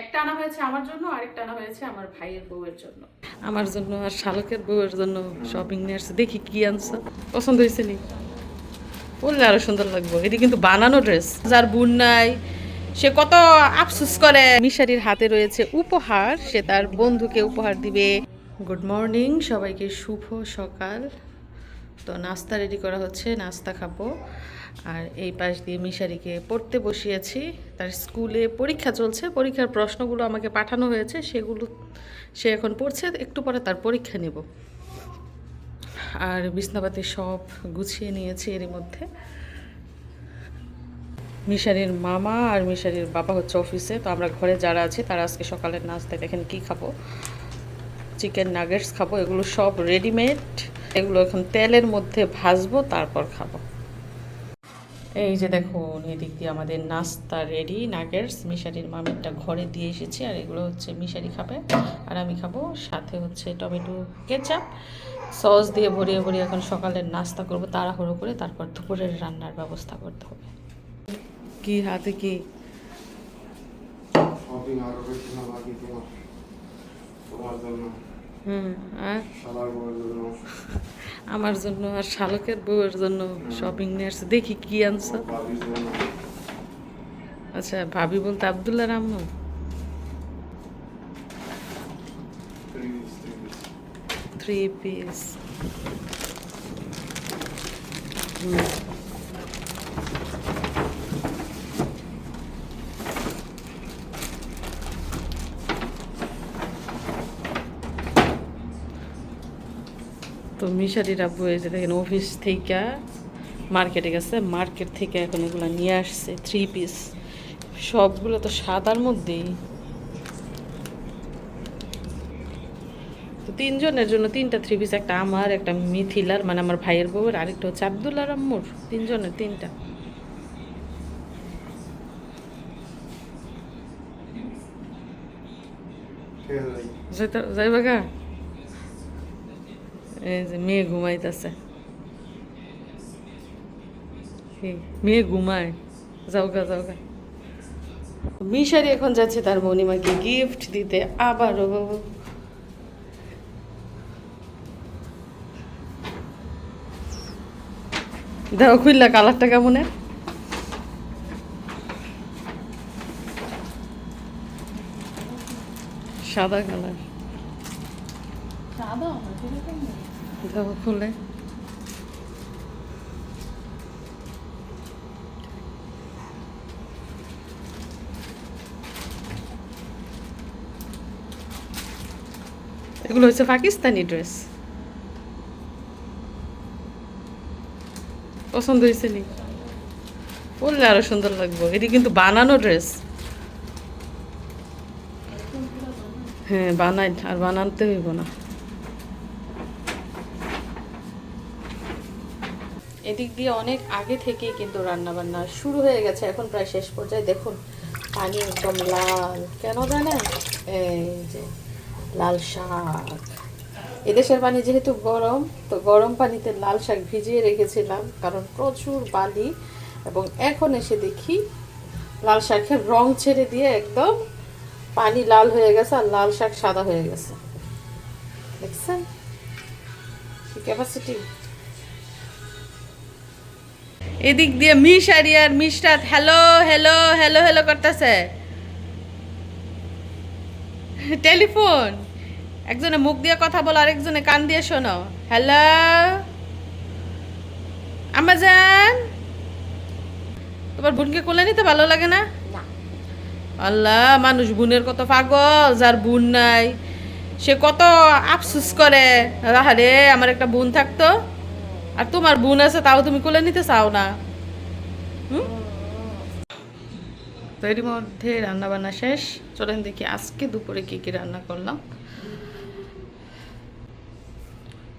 একটা আনা হয়েছে আমার জন্য, আরেকটা আনা হয়েছে আমার ভাইয়ের বউয়ের জন্য। আমার জন্য আর শালকের বউয়ের জন্য শপিং নিয়ে আসছে। দেখি কি আনছো। পছন্দ হয়েছে নি? বললে আরও সুন্দর লাগবে। এটি কিন্তু বানানো ড্রেস যার বুন নাই, সে কত আফসুস করে। মিশারির হাতে রয়েছে উপহার, সে তার বন্ধুকে উপহার দিবে। গুড মর্নিং সবাইকে শুভ সকাল। তো নাস্তা রেডি করা হচ্ছে, নাস্তা খাব। আর এই পাশ দিয়ে মিশারিকে পড়তে বসিয়েছি। তার স্কুলে পরীক্ষা চলছে। পরীক্ষার প্রশ্নগুলো আমাকে পাঠানো হয়েছে। সেগুলো সে এখন পড়ছে। একটু পরে তার পরীক্ষা নেব। আর বিছনাপাতি সব গুছিয়ে নিয়েছি এরই মধ্যে। মিশারির মামা আর মিশারির বাবা হচ্ছে অফিসে। তো আমরা ঘরে যারা আছি, তারা আজকে সকালের নাস্তায় দেখেন কি খাব। চিকেন নাগেটস খাব। এগুলো সব রেডিমেড এগুলো এখন তেলের মধ্যে ভাজবো, তারপর খাব। এই যে দেখুন এদিক দিয়ে আমাদের নাস্তা রেডি নাগেটস মিশারির মামিরটা ঘরে দিয়ে এসেছি আর এগুলো হচ্ছে মিশারি খাবে আর আমি খাব সাথে হচ্ছে টমেটো কেচাপ সস দিয়ে ভরিয়ে ভরিয়ে এখন সকালের নাস্তা করব তাড়াহুড়ো করে তারপর দুপুরের রান্নার ব্যবস্থা করতে হবে। কি হাতে কি? শপিং আরও বেশি না বাকি তোমার তোমার জন্য। হুম আর? আমার জন্য আর শালকের বউয়ের জন্য শপিং নিয়ে আসছে। দেখি কি আনছো। আচ্ছা ভাবি বলতে আবদুল্লাহ রাম্মু থ্রি পিস তো মিশারির আব্বু এই যে দেখেন অফিস থেকে মার্কেটে গেছে মার্কেট থেকে এখন এগুলো নিয়ে আসছে থ্রি পিস সবগুলো তো সাদার মধ্যেই। তো তিনজনের জন্য তিনটা থ্রি পিস একটা আমার একটা মিথিলার মানে আমার ভাইয়ের বউয়ের আরেকটা হচ্ছে আবদুল্লাহ আম্মুর। তিনজনের তিনটা। যাই যাইতা- যাইবা গা এই যে মেয়ে ঘুমাইতেছে মেয়ে ঘুমায় যাও গা যাও গা মিশারি এখন যাচ্ছে তার মণিমাকে গিফট দিতে আবারও। দেখো খুললা কালারটা কেমনের সাদা কালার। দেখো খুলে। এগুলো হচ্ছে পাকিস্তানি ড্রেস। পছন্দ হয়েছে নি? পরলে আরও সুন্দর লাগবে। এটি কিন্তু বানানো ড্রেস। হ্যাঁ বানাই, আর বানাতে হইব না। এদিক দিয়ে অনেক আগে থেকেই কিন্তু রান্না বান্না শুরু হয়ে গেছে। এখন প্রায় শেষ পর্যায়ে দেখুন, পানি একদম লাল। কেন জানেন? এই যে লাল শাক। এদেশের পানি যেহেতু গরম, তো গরম পানিতে লাল শাক ভিজিয়ে রেখেছিলাম, কারণ প্রচুর বালি এবং এখন এসে দেখি লাল শাকের রং ছেড়ে দিয়ে একদম পানি লাল হয়ে গেছে আর লাল শাক সাদা হয়ে গেছে। দেখছেন? ক্যাপাসিটি এদিক দিয়ে মিশারি আর মিশরাত হ্যালো হ্যালো হ্যালো হ্যালো করতেছে। টেলিফোন। একজনে মুখ দিয়ে কথা বলো আরেকজনে কান দিয়ে শোনো। হ্যালো আমাজান? তোমার বোনকে কোলে নিতে ভালো লাগে না? আল্লাহ মানুষ বোনের কত পাগল যার বোন নাই। সে কত আফসুস করে। রাহারে আমার একটা বোন থাকতো? আর তোমার বোন আছে, তাও তুমি কোলে নিতে চাও না? তো এরই মধ্যে রান্না বান্না শেষ। চলেন দেখি আজকে দুপুরে কি কি রান্না করলাম।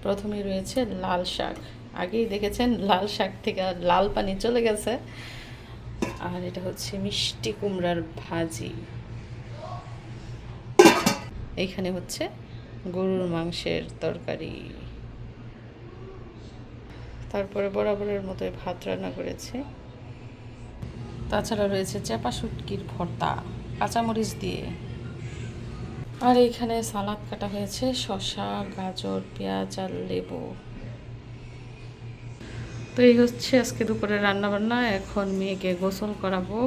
প্রথমে রয়েছে লাল শাক। আগেই দেখেছেন, লাল শাক থেকে লাল পানি চলে গেছে। আর এটা হচ্ছে মিষ্টি কুমড়ার ভাজি। এইখানে হচ্ছে গরুর মাংসের তরকারি। তারপরে বরাবরের মতোই ভাত রান্না করেছে। তাছাড়া রয়েছে চেপা শুটকির ভর্তা, কাঁচামরিচ দিয়ে। আর এইখানে সালাদ কাটা হয়েছে, শসা, গাজর, পেঁয়াজ আর লেবু। তো এই হচ্ছে আজকে দুপুরে রান্না বান্না এখন মেয়েকে গোসল করাবো।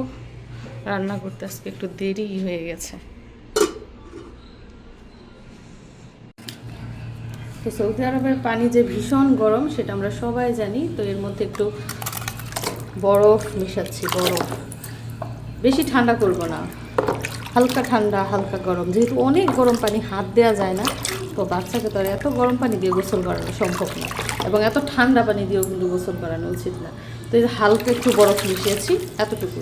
রান্না করতে আজকে একটু দেরি হয়ে গেছে। তো সৌদি আরবের পানি যে ভীষণ গরম, সেটা আমরা সবাই জানি। তো এর মধ্যে একটু বরফ মেশাচ্ছি, বরফ। বেশি ঠান্ডা করব না। হালকা ঠান্ডা, হালকা গরম। যেহেতু অনেক গরম পানি হাত দেওয়া যায় না, তো বাচ্চাকে তো এত গরম পানি দিয়ে গোসল করানো সম্ভব না। এবং এত ঠান্ডা পানি দিয়েও কিন্তু গোসল করানো উচিত না। তো এই হালকা একটু বরফ মিশিয়েছি এতটুকু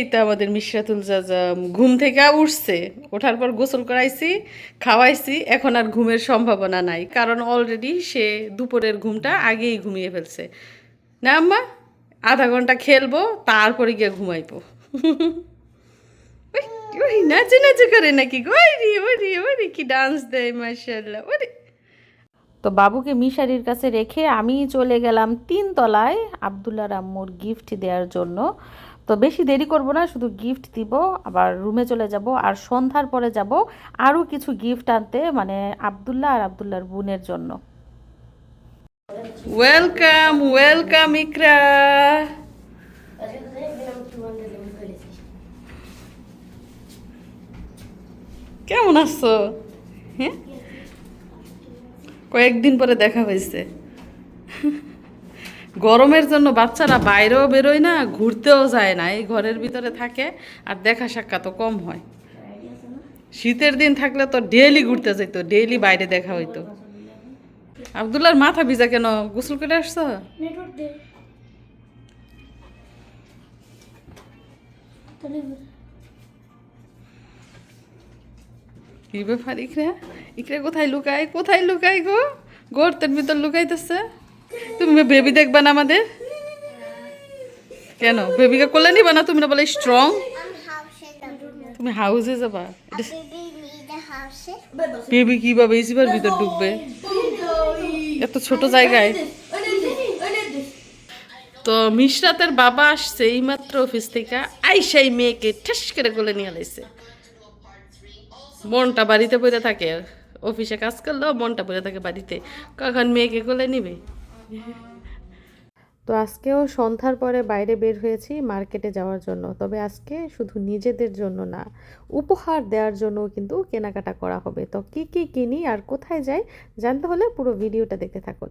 এই আমাদের মিশরাতুল জাজা ঘুম থেকে উঠছে ওঠার পর গোসল করাইছি খাওয়াইছি এখন আর ঘুমের সম্ভাবনা নাই কারণ অলরেডি সে দুপুরের ঘুমটা আগেই ঘুমিয়ে ফেলছে। না আম্মা? আধা ঘণ্টা খেলব তারপরে গিয়ে ঘুমাইবো। ওই, নাচে নাচে করে নাকি ওরে ওরে ওরে কি ডান্স দেয় মাশাল্লাহ ওরে তো বাবুকে মিশারির কাছে রেখে আমি চলে গেলাম তিন তলায় আবদুল্লাহ আম্মুর গিফট দেওয়ার জন্য। তো বেশি দেরি করব না, শুধু গিফট দিব, আবার রুমে চলে যাব, আর সন্ধ্যার পরে যাব আরও কিছু গিফট আনতে মানে আবদুল্লাহ আর আবদুল্লাহর বোনের জন্য। Welcome welcome Iqra. কেমন আছো? হ্যাঁ? কয়েকদিন পরে দেখা হয়েছে। গরমের জন্য বাচ্চারা বাইরেও বেরোয় না ঘুরতেও যায় না এই ঘরের ভিতরে থাকে আর দেখা সাক্ষাৎ কম হয়। শীতের দিন থাকলে তো ডেইলি ঘুরতে যেত ডেইলি বাইরে দেখা হইতো। আবদুল্লার মাথা ভিজা কেন? গোসল করে আসছো? কি ব্যাপার ইকরা? ইকরা কোথায় লুকায়? কোথায় লুকায় গো? গর্তের ভিতর লুকাইতেছে? তুমি বেবি দেখবা না আমাদের? কেন? বেবিকে কোলে নিবা না তুমি না বলে স্ট্রং তুমি হাউসে যাবা। বেবি কীভাবে এসিবার ভিতর ঢুকবে? এত ছোট জায়গায়। তো মিশরাতের বাবা আসছে এইমাত্র অফিস থেকে। আইসাই মেয়েকে ঠেস করে কোলে নিয়ে লাইছে। মনটা বাড়িতে পড়ে থাকে। অফিসে কাজ করলেও মনটা পড়ে থাকে বাড়িতে। কখন মেয়েকে কোলে নিবে? তো আজকেও সন্ধ্যার পরে বাইরে বের হয়েছি মার্কেটে যাওয়ার জন্য, তবে আজকে শুধু নিজেদের জন্য না, উপহার দেওয়ার জন্য কিন্তু কেনাকাটা করা হবে। তো কি কি কিনি আর কোথায় যাই জানতে হলে পুরো ভিডিওটা দেখতে থাকুন।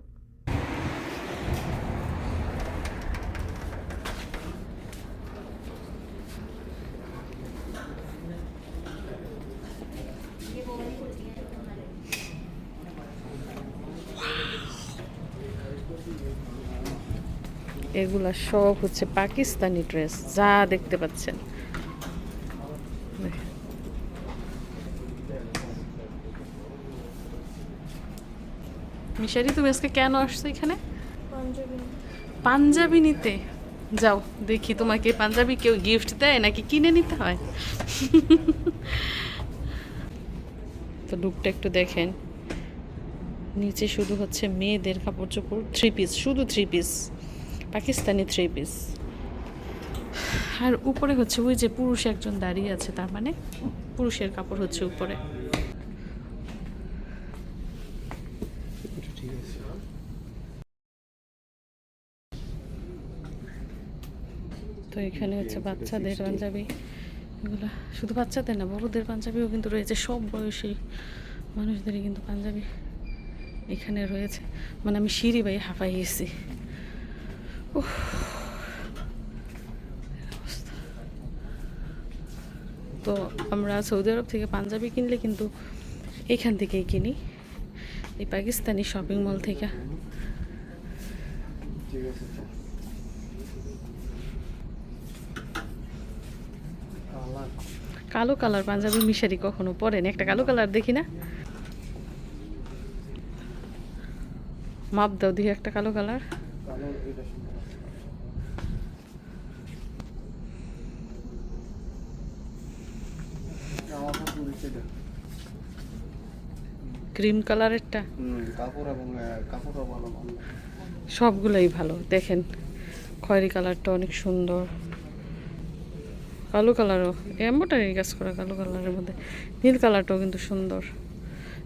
এগুলা সব হচ্ছে পাকিস্তানি ড্রেস যা দেখতে পাচ্ছেন। মিশারি তুমি আজকে কেন আসছো এখানে? পাঞ্জাবি। নিতে যাও দেখি তোমাকে পাঞ্জাবি কেউ গিফট দেয় নাকি কিনে নিতে হয়? তো লুকটা একটু দেখেন। নিচে শুধু হচ্ছে মেয়েদের কাপড় চোপড় থ্রি পিস শুধু three piece Pakistani three piece আর উপরে হচ্ছে ওই যে পুরুষ একজন দাঁড়িয়ে আছে, তার মানে পুরুষের কাপড় হচ্ছে উপরে তো এখানে হচ্ছে বাচ্চাদের পাঞ্জাবি, এগুলো শুধু বাচ্চাদের না, বড়দের পাঞ্জাবিও কিন্তু রয়েছে, সব বয়সী মানুষদেরই কিন্তু পাঞ্জাবি এখানে রয়েছে মানে আমি সিঁড়ি বাই হাঁপাই গেছি উফ। অবস্থা। তো আমরা সৌদি আরব থেকে পাঞ্জাবি কিনলে কিন্তু এখান থেকেই কিনি। এই পাকিস্তানি শপিং মল থেকে। কালো কালার পাঞ্জাবি মিশারি কখনো পরেন। একটা কালো কালার দেখি না। মাপ দাও দেখি একটা কালো কালার কালো এটা সুন্দর আমার কাছে নিচে দেখ ক্রিম কালারেরটা? সবগুলোই ভালো দেখেন। খয়েরি কালারটা অনেক সুন্দর। কালো কালারও এমনটাই কাজ করা কালো কালারের মধ্যে। নীল কালারটাও কিন্তু সুন্দর।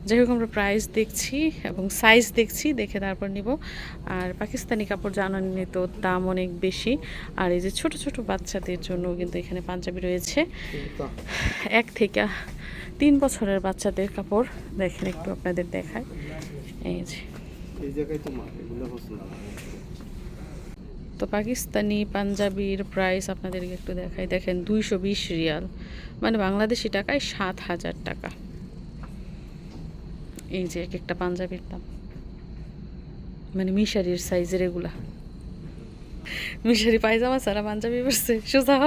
যাই হোক আমরা প্রাইস দেখছি এবং সাইজ দেখছি দেখে তারপর নিব। আর পাকিস্তানি কাপড় জানানি তো দাম অনেক বেশি। আর এই যে ছোট ছোট বাচ্চাদের জন্য কিন্তু এখানে পাঞ্জাবি রয়েছে। এক থেকে তিন বছরের বাচ্চাদের কাপড় দেখেন একটু আপনাদের দেখায় এই যে। তো পাকিস্তানি পাঞ্জাবির প্রাইস আপনাদেরকে একটু দেখাই। দেখেন দুইশো বিশ রিয়াল। মানে বাংলাদেশি টাকায় সাত হাজার টাকা। এই যে এক একটা পাঞ্জাবির দাম। মানে মিশারির সাইজের এগুলা। মিশারি পায়জামা সারা পাঞ্জাবি পরছে। সোজা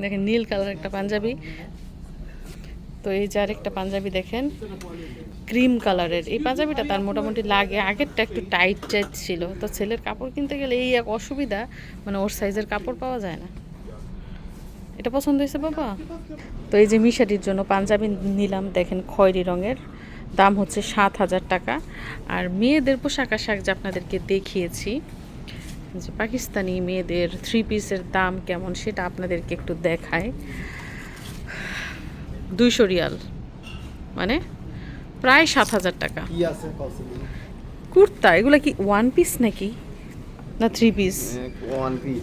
দেখেন নীল কালার একটা পাঞ্জাবি। তো এই যে আরেকটা পাঞ্জাবি দেখেন, ক্রিম কালারের। এই পাঞ্জাবিটা তার মোটামুটি লাগে, আগেরটা একটু টাইট টাইট ছিল। তো ছেলের কাপড় কিনতে গেলে এই এক অসুবিধা মানে ওর সাইজের কাপড় পাওয়া যায় না। এটা পছন্দ হয়েছে বাবা? তো এই যে মিশাটির জন্য পাঞ্জাবি নিলাম, দেখেন খয়েরি রঙের। দাম হচ্ছে সাত হাজার টাকা। আর মেয়েদের পোশাক আশাক যে আপনাদেরকে দেখিয়েছি, যে পাকিস্তানি মেয়েদের থ্রি পিসের দাম কেমন সেটা আপনাদেরকে একটু দেখায়। দুইশো রিয়াল। মানে প্রায় সাত হাজার টাকা। কুর্তা এগুলো কি ওয়ান পিস নাকি? না three piece one piece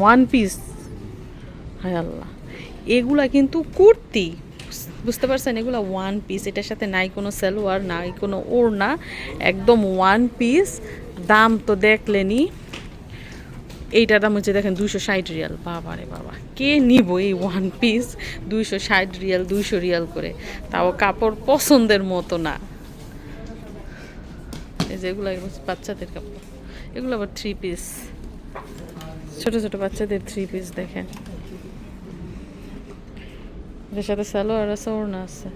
one piece হায় আল্লাহ। এগুলা কিন্তু কুর্তি। বুঝতে পারছেন? এগুলো ওয়ান পিস এটার সাথে নাই কোনো সালোয়ার নাই কোনো ওড়না। একদম ওয়ান পিস দাম তো দেখলেনি এইটার দাম হচ্ছে দেখেন দুইশো ষাট রিয়াল। বাবা রে বাবা। কে নিব এই ওয়ান পিস দুইশো ষাট রিয়াল, দুইশো রিয়াল করে? তাও কাপড় পছন্দের মতো না। এই যে এগুলো বাচ্চাদের কাপড়। এগুলো আবার থ্রি পিস ছোট ছোট বাচ্চাদের থ্রি পিস দেখেন। এটার সাথে সালোয়ার আছে, ওড়না আছে।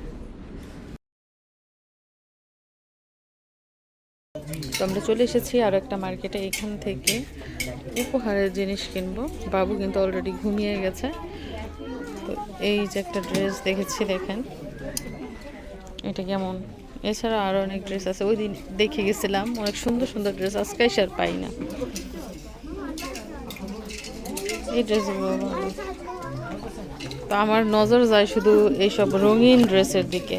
তো আমরা চলে এসেছি আরও একটা মার্কেটে এখান থেকে উপহারের জিনিস কিনবো। বাবু কিন্তু অলরেডি ঘুমিয়ে গেছে। তো এই যে একটা ড্রেস দেখেছি, দেখেন। এটা কেমন? এছাড়া আরও অনেক ড্রেস আছে। ওই দিন দেখে গেছিলাম, অনেক সুন্দর সুন্দর ড্রেস আজকে এসে আর পাই না। এই ড্রেসগুলো তো আমার নজর যায় শুধু এইসব রঙিন ড্রেসের দিকে।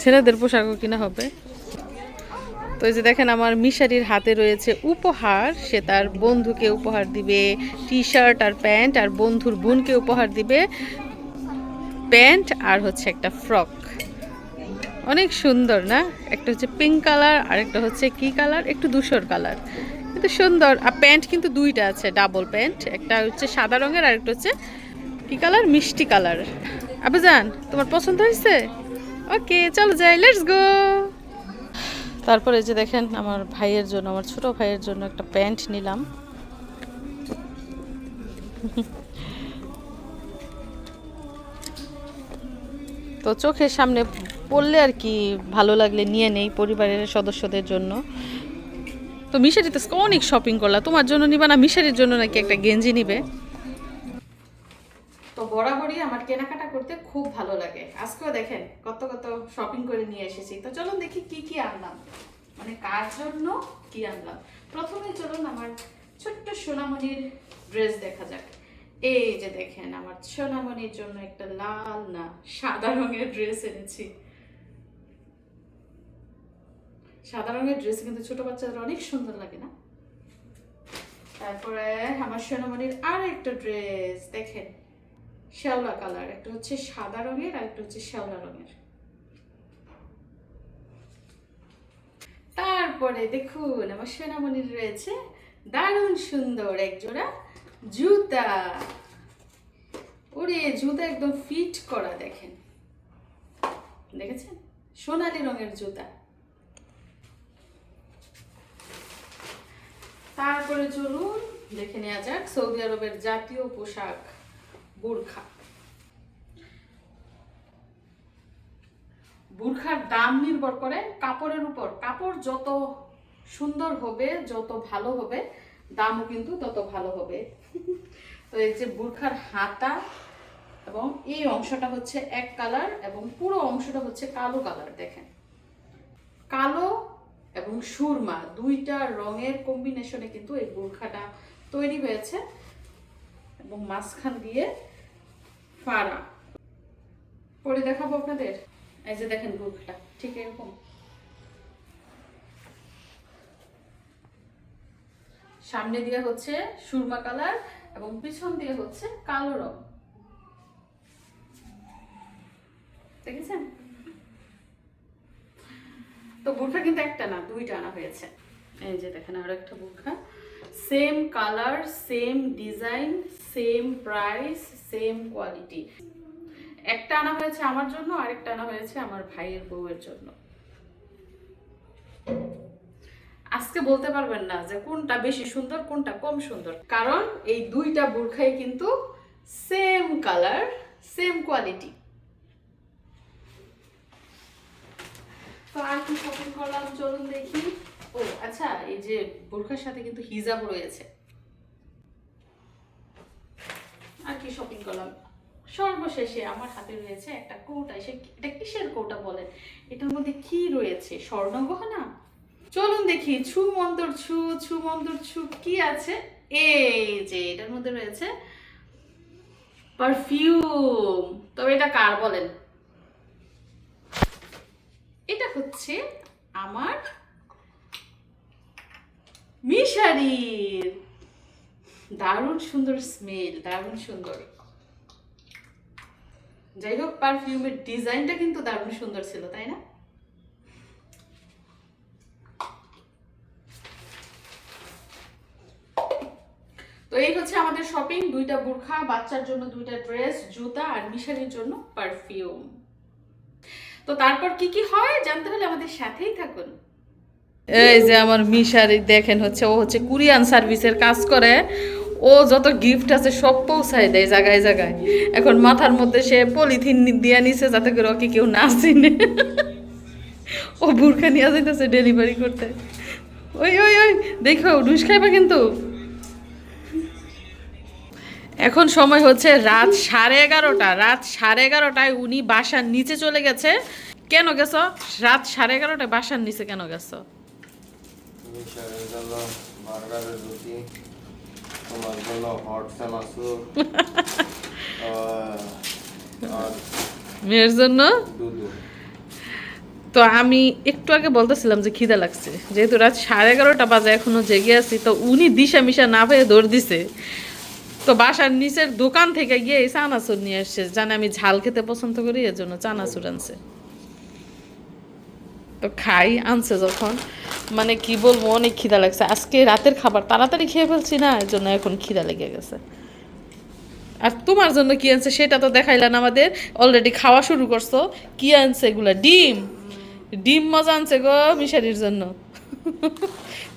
ছেলেদের পোশাকও কিনা হবে। তো এই যে দেখেন আমার মিশারির হাতে রয়েছে উপহার। সে তার বন্ধুকে উপহার দিবে টি শার্ট আর প্যান্ট, আর বন্ধুর বোনকে উপহার দিবে। প্যান্ট আর হচ্ছে একটা ফ্রক। অনেক সুন্দর, না? একটা হচ্ছে পিঙ্ক কালার আর একটা হচ্ছে কি কালার একটু ধূসর কালার কিন্তু সুন্দর। আর প্যান্ট কিন্তু দুইটা আছে ডাবল প্যান্ট। একটা হচ্ছে সাদা রঙের আর একটা হচ্ছে কি কালার মিষ্টি কালার আবেজান, তোমার পছন্দ হয়েছে? ওকে চলো যাই লেটস গো তারপরে যে দেখেন আমার ভাইয়ের জন্য, আমার ছোট ভাইয়ের জন্য একটা প্যান্ট নিলাম। তো চোখের সামনে পড়লে আর কি ভালো লাগলে নিয়ে নেই পরিবারের সদস্যদের জন্য। তো মিশারিতে অনেক শপিং করলা। তোমার জন্য নিবা না, মিশারির জন্য নাকি একটা গেঞ্জি নিবে? বরাবরই আমার কেনাকাটা করতে খুব ভালো লাগে। আজকেও দেখেন কত কত শপিং করে নিয়ে এসেছি। তো চলুন দেখি কি কি আনলাম। মানে কার জন্য কি আনলাম। প্রথমে চলুন আমার ছোট্ট সোনামণির ড্রেস দেখা যাক। এই যে দেখেন আমার সোনামণির জন্য একটা লাল না সাদা রঙের ড্রেস এনেছি। সাদা রঙের ড্রেস কিন্তু ছোট বাচ্চাদের অনেক সুন্দর লাগে না? তারপরে আমার সোনামণির আর একটা ড্রেস দেখেন। শ্যাওলা কালার, একটা হচ্ছে সাদা রঙের আর একটা হচ্ছে শ্যাওলা রঙের। তারপরে দেখুন, আমার সোনামণির রয়েছে দারুণ সুন্দর এক জোড়া জুতা। ওরে, জুতা একদম ফিট করা, দেখেন। দেখেছেন? সোনালি রঙের জুতা। তারপরে চলুন, দেখে নেওয়া যাক সৌদি আরবের জাতীয় পোশাক। বুরখা বুরখার দাম নির্ভর করে কাপড়ের উপর। কাপড় যত সুন্দর হবে, যত ভালো হবে, দামও কিন্তু তত ভালো হবে। তো এই যে বুরখার হাতা এবং এই অংশটা হচ্ছে এক কালার এবং পুরো অংশটা হচ্ছে কালো কালার, দেখেন। কালো এবং সুরমা, দুইটা রঙের কম্বিনেশনে কিন্তু এই বুরখাটা তৈরি হয়েছে। এবং মাঝখান দিয়ে ফাড়া। পরে দেখাবো আপনাদের। এই যে দেখেন বুকটা ঠিক এরকম। সামনে দিয়ে হচ্ছে সুরমা কালার এবং পিছন দিয়ে হচ্ছে কালো রং। দেখেছেন? তো বোরখা কিন্তু একটা না, দুইটা আনা হয়েছে। এই যে দেখেন আরও একটা বোরখা same colour same design same price same quality একটা আনা হয়েছে আমার জন্য, আরেকটা আনা হয়েছে আমার ভাইয়ের বউয়ের জন্য। আজকে বলতে পারবেন না যে কোনটা বেশি সুন্দর, কোনটা কম সুন্দর। কারণ এই দুইটা বোরখাই কিন্তু সেম কালার সেম কোয়ালিটি তো আর কি শপিং করলাম চলুন দেখি। ও আচ্ছা এই যে বোরখার সাথে কিন্তু হিজাব রয়েছে। আর কি শপিং করলাম? সর্বশেষে আমার হাতে রয়েছে একটা কৌটা সে এটা কিসের কৌটা বলেন? এটার মধ্যে কি রয়েছে? স্বর্ণ গহনা? চলুন দেখি, ছু মন্তর ছু ছু মন্তর ছু, কি আছে? এই যে এটার মধ্যে রয়েছে পারফিউম তবে এটা কার বলেন? এটা হচ্ছে আমার মিশারির। দারুণ সুন্দর স্মেল দারুণ সুন্দর। যাই হোক পারফিউমের ডিজাইনটা কিন্তু দারুণ সুন্দর ছিল, তাই না? তো এই হচ্ছে আমাদের শপিং দুইটা বুর্খা, বাচ্চার জন্য দুইটা ড্রেস জুতা আর মিশারির জন্য পারফিউম তো তারপর কি কি হয় জানতে হলে আমাদের সাথেই থাকুন। এই যে আমার মিশারি, দেখেন হচ্ছে, ও হচ্ছে কুরিয়ান সার্ভিসের কাজ করে। ও যত গিফট আছে সব পৌঁছায় দেয় জায়গায় জায়গায়। এখন মাথার মধ্যে সে পলিথিন দিয়ে নিছে যাতে করে ওকে কেউ না চিনে। ও বুরখা নিয়ে যাইতেছে ডেলিভারি করতে। ওই ওই ওই, দেখো ডুস খাইবা কিন্তু। এখন সময় হচ্ছে রাত সাড়ে এগারোটা। রাত সাড়ে এগারোটায় উনি বাসার নিচে চলে গেছে। কেন গেছো? রাত সাড়ে এগারোটায় বাসার নিচে কেন গেছো? মিশারের জন্য বার্গারের রুটি তোমার জন্য হট চানাচুর আর মেয়ের জন্য? দুধু। তো আমি একটু আগে বলতেছিলাম যে খিদা লাগছে। যেহেতু রাত সাড়ে এগারোটা বাজে এখনও জেগে আছি তো উনি দিশা মিশা না পেয়ে দৌড় দিছে। তো বাসার নিচের দোকান থেকে গিয়ে এই চানাচুর নিয়ে আসছে। জানে আমি ঝাল খেতে পছন্দ করি এর জন্য চানাচুর আনছে। তো খাই, আনছে যখন। মানে কি বলব, অনেক খিদা লাগছে। আজকে রাতের খাবার তাড়াতাড়ি খেয়ে ফেলছি না, এর জন্য এখন খিদা লেগে গেছে। আর তোমার জন্য কি আনছে সেটা তো দেখাইলেন আমাদের। অলরেডি খাওয়া শুরু করছ। কি আনছে এগুলা? ডিম। ডিম মজা আনছে গো মিশারির জন্য।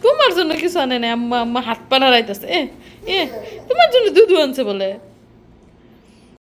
তোমার জন্য কিছু আনে না আম্মা আম্মা হাত পা নাড়াইতেছে। এ এ, তোমার জন্য দুধু আনছে বলে।